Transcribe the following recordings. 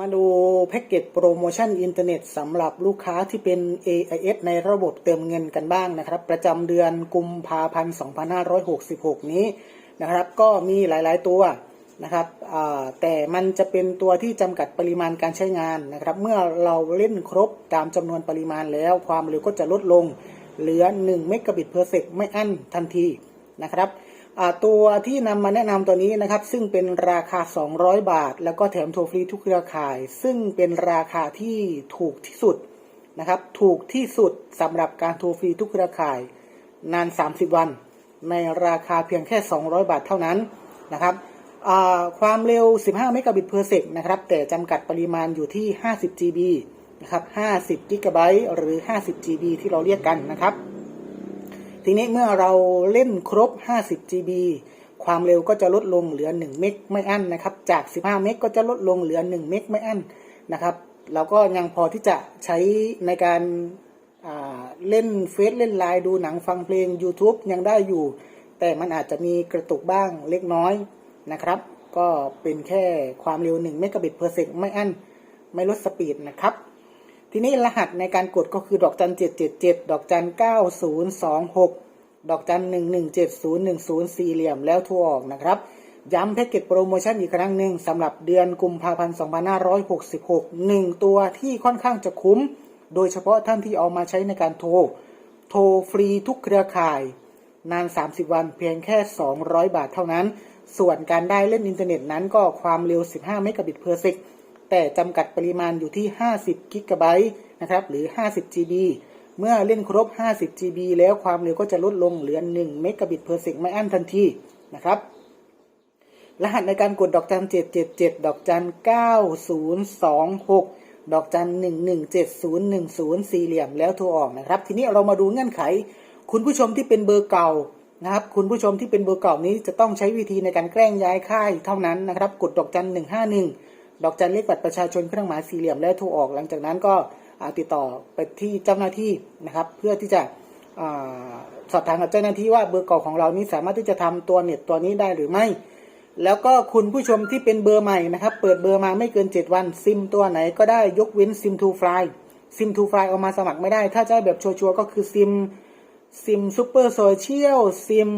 มาดูแพ็กเกจโปรโมชั่นอินเทอร์เน็ตสำหรับลูกค้าที่เป็น AIS ในระบบเติมเงินกันบ้างนะครับ ประจำเดือนกุมภาพันธ์ 2566 นี้นะครับ ก็มีหลายๆตัวนะครับแต่มันจะเป็นตัวที่จำกัดปริมาณการใช้งานนะครับ เมื่อเราเล่นครบตามจำนวนปริมาณแล้ว ความเร็วก็จะลดลง เหลือ 1 เมกะบิตเพอร์เซกไม่อั้นทันทีนะครับ ตัวที่นำมาแนะนำตัวนี้นะครับ ซึ่งเป็นราคา 200 บาท แล้วก็แถมโทรฟรีทุกเครือข่าย ซึ่งเป็นราคาที่ถูกที่สุดนะครับ ถูกที่สุดสำหรับการโทรฟรีทุกเครือข่าย นาน 30 วัน ในราคาเพียงแค่ 200 บาทเท่านั้นนะครับความเร็ว 15 เมกะบิตเพอร์เซกนะครับ แต่จำกัดปริมาณอยู่ที่ 50 GB นะครับ 50กิกะไบต์หรือ 50 GB ที่เราเรียกกันนะครับ ทีนี้เมื่อเราเล่นครบ 50 GB ความเร็วก็จะลดลงเหลือ 1 เมกไม่อั้นนะครับ จาก 15 เมกก็จะลดลงเหลือ 1 เมกไม่อั้นนะครับเราก็ยังพอที่จะใช้ในการาเล่นเฟซเล่นไลน์ดูหนังฟังเพลง YouTube ยังได้อยู่ แต่มันอาจจะมีกระตุกบ้างเล็กน้อยนะครับ ก็เป็นแค่ความเร็ว1เมกะบิตเพอร์เซกไม่อั้น ไม่ลดสปีดนะครับ ทีนี้รหัสในการกดก็คือดอกจันเจ็ดเจ็ดเจ็ดดอกจันเก้าศูนย์สองหกดอกจันหนึ่งหนึ่งเจ็ดศูนย์หนึ่งศูนย์สี่เหลี่ยมแล้วทั่วออกนะครับ ย้ำแพ็กเกจโปรโมชั่นอีกครั้งหนึ่งสำหรับเดือนกุมภาพันธ์2566หนึ่งตัวที่ค่อนข้างจะคุ้ม โดยเฉพาะท่านที่เอามาใช้ในการโทร โทรฟรีทุกเครือข่าย นาน 30 วันเพียงแค่ 200 บาทเท่านั้น ส่วนการได้เล่นอินเทอร์เน็ตนั้นก็ความเร็ว 15 เมกะบิตเพอร์เซก แต่จำกัดปริมาณอยู่ที่ 50 กิกะไบต์นะครับ หรือ 50 GB เมื่อเล่นครบ 50 GB แล้วความเร็วก็จะลดลงเหลือ 1 เมกะบิตเพอร์เซกไม่อั้นทันทีนะครับ รหัสในการกดดอกจัน 777 ดอกจัน 9026 ดอกจัน 117010 สี่เหลี่ยมแล้วโทรออกนะครับ ทีนี้เรามาดูเงื่อนไข คุณผู้ชมที่เป็นเบอร์เก่านะครับ คุณผู้ชมที่เป็นเบอร์เก่านี้จะต้องใช้วิธีในการแกล้งย้ายค่ายเท่านั้นนะครับ กดดอกจัน 151 ดอกจันเลขบัตรประชาชนเครื่องหมายสี่เหลี่ยมแล้วโทรออก หลังจากนั้นก็ติดต่อไปที่เจ้าหน้าที่นะครับ เพื่อที่จะอสอบถามกับเจ้าหน้าที่ว่าเบอร์เก่าของเรานี้สามารถที่จะทำตัวเน็ตตัวนี้ได้หรือไม่ แล้วก็คุณผู้ชมที่เป็นเบอร์ใหม่นะครับ เปิดเบอร์มาไม่เกิน 7 วันซิมตัวไหนก็ได้ยกเว้นซิมทูฟลายซิมทูฟลายเอามาสมัครไม่ได้ ถ้าจะแบบชัวร์ก็คือซิมซิมซูเปอร์โซเชียลซิม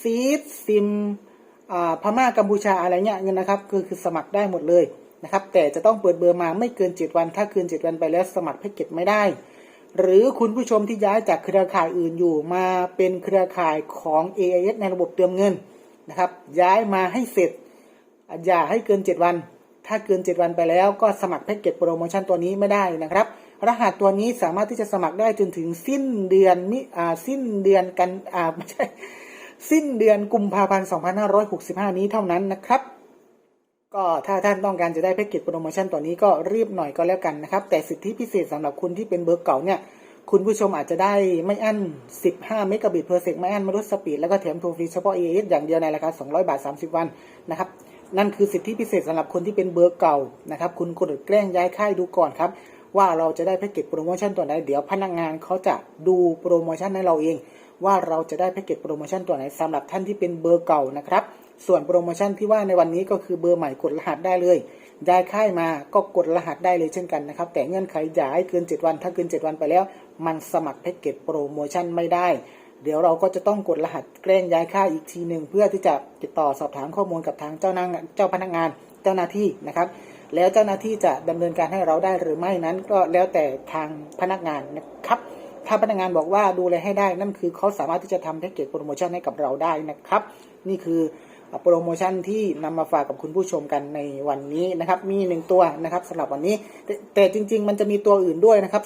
ซีดซิม พม่ากัมพูชาอะไรเงี้ยนะครับคือคือสมัครได้หมดเลยนะครับ แต่จะต้องเปิดเบอร์มาไม่เกิน 7 วัน ถ้าเกิน 7 วันไปแล้วสมัครแพ็กเกจไม่ได้ หรือคุณผู้ชมที่ย้ายจากเครือข่ายอื่นอยู่มาเป็นเครือข่ายของ AIS ในระบบเติมเงินนะครับ ย้ายมาให้เสร็จ อย่าให้เกิน 7 วัน ถ้าเกิน 7 วันไปแล้วก็สมัครแพ็กเกจโปรโมชั่นตัวนี้ไม่ได้นะครับ รหัสตัวนี้สามารถที่จะสมัครได้จนถึงสิ้นเดือนมิอ่าสิ้นเดือนกันอ่าไม่ใช่ สิ้นเดือนกุมภาพันธ์ 2565 นี้เท่านั้นนะครับ ก็ถ้าท่านต้องการจะได้แพ็กเกจโปรโมชั่นตัวนี้ก็รีบหน่อยก็แล้วกันนะครับ แต่สิทธิพิเศษสำหรับคุณที่เป็นเบอร์เก่าเนี่ยคุณผู้ชมอาจจะได้ไม่อั้น 15 เมกะบิตเพอร์เซกไม่อั้นไม่ลดสปีด แล้วก็แถมโทรฟรีเฉพาะ AIS อย่างเดียวในราคา 200 บาท 30 วันนะครับ นั่นคือสิทธิพิเศษสำหรับคนที่เป็นเบอร์เก่านะครับ คุณกดแกล้งย้ายค่ายดูก่อนครับ ว่าเราจะได้แพ็กเกจโปรโมชั่นตัวไหน เดี๋ยวพนักงานเขาจะดูโปรโมชั่นให้เราเอง ว่าเราจะได้แพ็กเกจโปรโมชั่นตัวไหนสำหรับท่านที่เป็นเบอร์เก่านะครับ ส่วนโปรโมชั่นที่ว่าในวันนี้ก็คือเบอร์ใหม่กดรหัสได้เลยย้ายค่ายมาก็กดรหัสได้เลยเช่นกันนะครับ แต่เงื่อนไขอย่าให้เกิน 7 วัน ถ้าเกิน 7 วันไปแล้ว มันสมัครแพ็กเกจโปรโมชั่นไม่ได้ เดี๋ยวเราก็จะต้องกดรหัสแกล้งย้ายค่ายอีกทีหนึ่งเพื่อที่จะติดต่อสอบถามข้อมูลกับทางเจ้านางเจ้าพนักงานเจ้าหน้าที่นะครับ แล้วเจ้าหน้าที่จะดำเนินการให้เราได้หรือไม่นั้น ก็แล้วแต่ทางพนักงานนะครับ ถ้าพนักงานบอกว่าดูแลให้ได้นั่นคือเขาสามารถที่จะทำแพ็กเกจโปรโมชั่นให้กับเราได้นะครับ นี่คือโปรโมชั่นที่นำมาฝากกับคุณผู้ชมกันในวันนี้นะครับ มีหนึ่งตัวนะครับสำหรับวันนี้แต่แต่จริง ๆ มันจะมีตัวอื่นด้วยนะครับ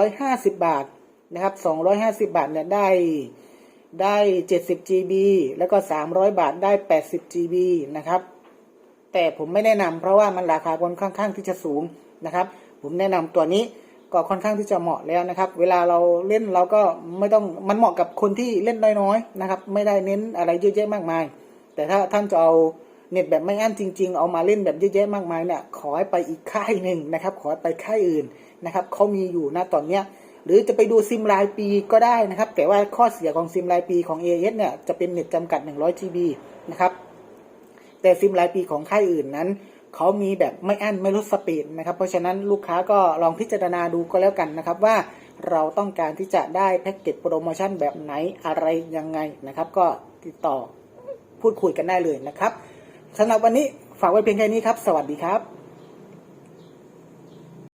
250 บาทนะครับ250 บาทเนี่ยได้ได้ 70 GB แล้วก็ 300 บาทได้ 80 GB นะครับ แต่ผมไม่แนะนำเพราะว่ามันราคาค่อนข้างที่จะสูงนะครับ ผมแนะนำตัวนี้ ก็ค่อนข้างที่จะเหมาะแล้วนะครับ เวลาเราเล่นเราก็ไม่ต้องมันเหมาะกับคนที่เล่นน้อยๆนะครับ ไม่ได้เน้นอะไรเยอะแยะมากมาย แต่ถ้าท่านจะเอาเน็ตแบบไม่อั้นจริง ๆ เอามาเล่นแบบเยอะแยะมากมายเนี่ยขอให้ไปอีกค่ายหนึ่งนะครับ ขอให้ไปค่ายอื่นนะครับเขามีอยู่นะตอนเนี้ยหรือจะไปดูซิมรายปีก็ได้นะครับ แต่ว่าข้อเสียของซิมรายปีของ AS เนี่ยจะเป็นเน็ตจำกัด 100 GB นะครับแต่ซิมรายปีของค่ายอื่นนั้น เขามีแบบไม่อั้นไม่ลดสปีดนะครับ เพราะฉะนั้นลูกค้าก็ลองพิจารณาดูก็แล้วกันนะครับว่าเราต้องการที่จะได้แพ็กเกจโปรโมชั่นแบบไหนอะไรยังไงนะครับ ก็ติดต่อพูดคุยกันได้เลยนะครับสำหรับวันนี้ฝากไว้เพียงแค่นี้ครับ สวัสดีครับ